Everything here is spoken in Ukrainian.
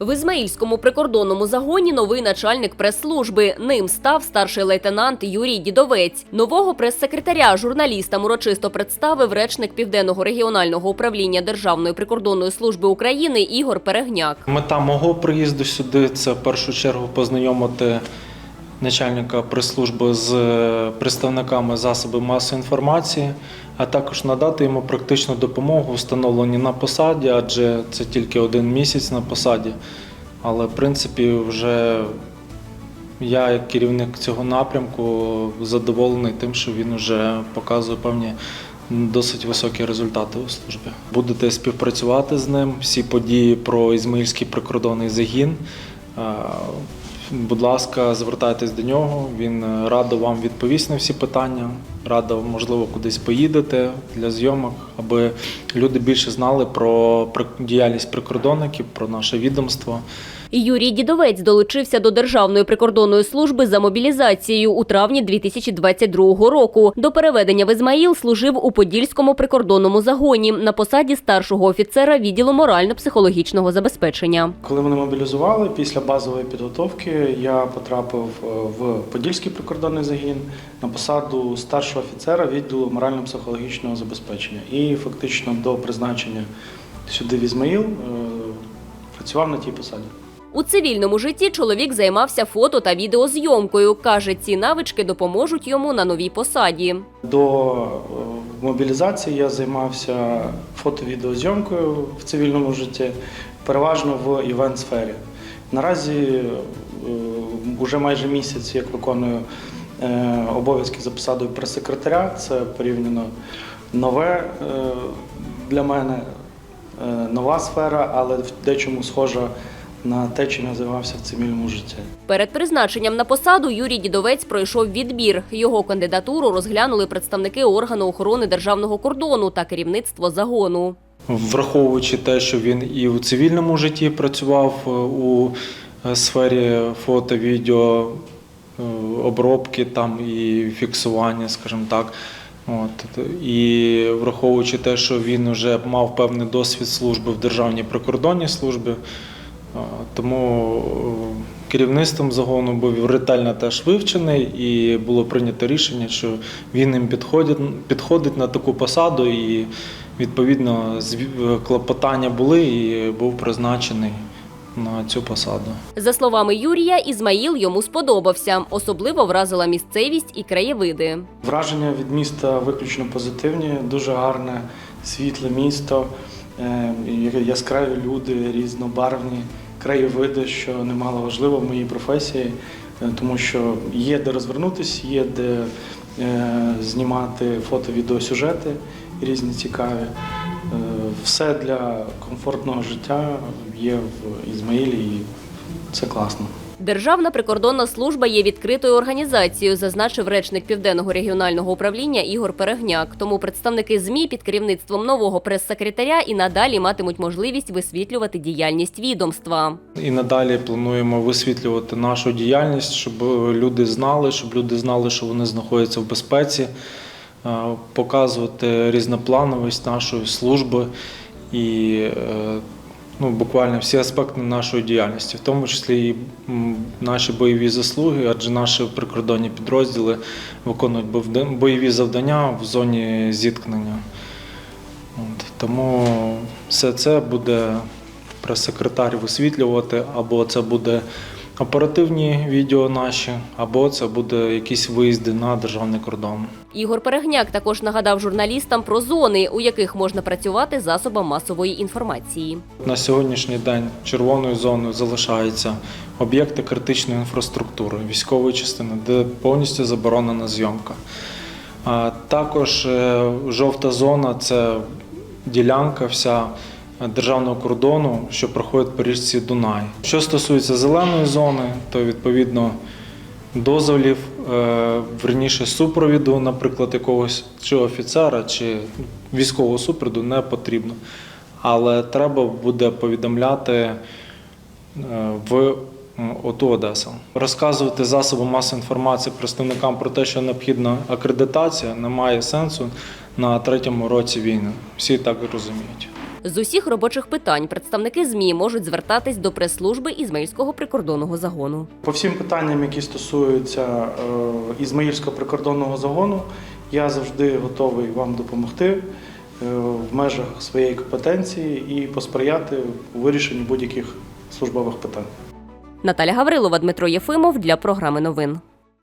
В Ізмаїльському прикордонному загоні новий начальник прес-служби. Ним став старший лейтенант Юрій Дідовець. Нового прес-секретаря журналістам урочисто представив речник Південного регіонального управління Державної прикордонної служби України Ігор Перегняк. Мета мого приїзду сюди це в першу чергу познайомити начальника прес-служби з е, представниками засобів масової інформації, а також надати йому практичну допомогу встановленні на посаді, адже це тільки один місяць на посаді. Але в принципі вже я, як керівник цього напрямку, задоволений тим, що він вже показує певні досить високі результати у службі. Будете співпрацювати з ним. Всі події про Ізмаїльський прикордонний загін. Будь ласка, звертайтесь до нього. Він е, радо вам відповість на всі питання. Радо, можливо, кудись поїдете для зйомок, аби люди більше знали про діяльність прикордонників, про наше відомство. Юрій Дідовець долучився до Державної прикордонної служби за мобілізацією у травні 2022 року. До переведення в Ізмаїл служив у Подільському прикордонному загоні на посаді старшого офіцера відділу морально-психологічного забезпечення. Коли мене мобілізували після базової підготовки, я потрапив е, в Подільський прикордонний загін на посаду старшого офіцера відділу морально-психологічного забезпечення. І фактично до призначення сюди в Ізмаїл е, працював на тій посаді. У цивільному житті чоловік займався фото та відеозйомкою. Каже, ці навички допоможуть йому на новій посаді. До е, мобілізації я займався фото-відеозйомкою в цивільному житті, переважно в івент-сфері. Наразі вже майже місяць, як виконую е, обов'язки за посадою прес-секретаря. Це порівняно нове е, для мене, е, нова сфера, але в дечому схожа на те, чим я займався в цивільному житті. Перед призначенням на посаду Юрій Дідовець пройшов відбір. Його кандидатуру розглянули представники органу охорони державного кордону та керівництво загону. Враховуючи те, що він і у цивільному житті працював е, у е, сфері фото, відео, е, обробки там і фіксування, скажімо так. От. І враховуючи те, що він вже мав певний досвід служби в Державній прикордонній службі, тому е, керівництвом загону був ретельно теж вивчений і було прийнято рішення, що він їм підходить, підходить на таку посаду і відповідно зві- клопотання були і був призначений на цю посаду. За словами Юрія, Ізмаїл йому сподобався. Особливо вразила місцевість і краєвиди. Враження від міста виключно позитивні, дуже гарне, світле місто, е, яскраві люди, різнобарвні краєвиди, що немало важливо в моїй професії, е, тому що є де розвернутися, є де е, знімати фото-відеосюжети різні цікаві. Е, Все для комфортного життя є в Ізмаїлі і це класно. Державна прикордонна служба є відкритою організацією, зазначив речник Південного регіонального управління Ігор Перегняк. Тому представники ЗМІ під керівництвом нового прес-секретаря і надалі матимуть можливість висвітлювати діяльність відомства. І надалі плануємо висвітлювати нашу діяльність, щоб люди знали, щоб люди знали, що вони знаходяться в безпеці, е, показувати різноплановість нашої служби і е, ну, буквально всі аспекти нашої діяльності, в тому числі і наші бойові заслуги, адже наші прикордонні підрозділи виконують бойові завдання в зоні зіткнення. От, тому все це буде прес-секретар висвітлювати, або це буде оперативні відео наші, або це буде якісь виїзди на державний кордон. Ігор Перегняк також нагадав журналістам про зони, у яких можна працювати засобам масової інформації. На сьогоднішній день червоною зоною залишаються об'єкти критичної інфраструктури, військової частини, де повністю заборонена зйомка. Також е, жовта зона це ділянка вся державного кордону, що проходить по річці Дунай. Що стосується зеленої зони, то відповідно дозволів, е, верніше супровіду, наприклад, якогось чи офіцера, чи військового супроводу не потрібно. Але треба буде повідомляти е, в ОТУ Одеса. Розказувати засобам масової інформації представникам про те, що необхідна акредитація, немає сенсу на третьому році війни. Всі так розуміють. З усіх робочих питань представники ЗМІ можуть звертатись до прес-служби Ізмаїльського прикордонного загону. По всім питанням, які стосуються е, Ізмаїльського прикордонного загону, я завжди готовий вам допомогти е, в межах своєї компетенції і посприяти у вирішенні будь-яких службових питань. Наталя Гаврилова, Дмитро Єфимов для програми новин.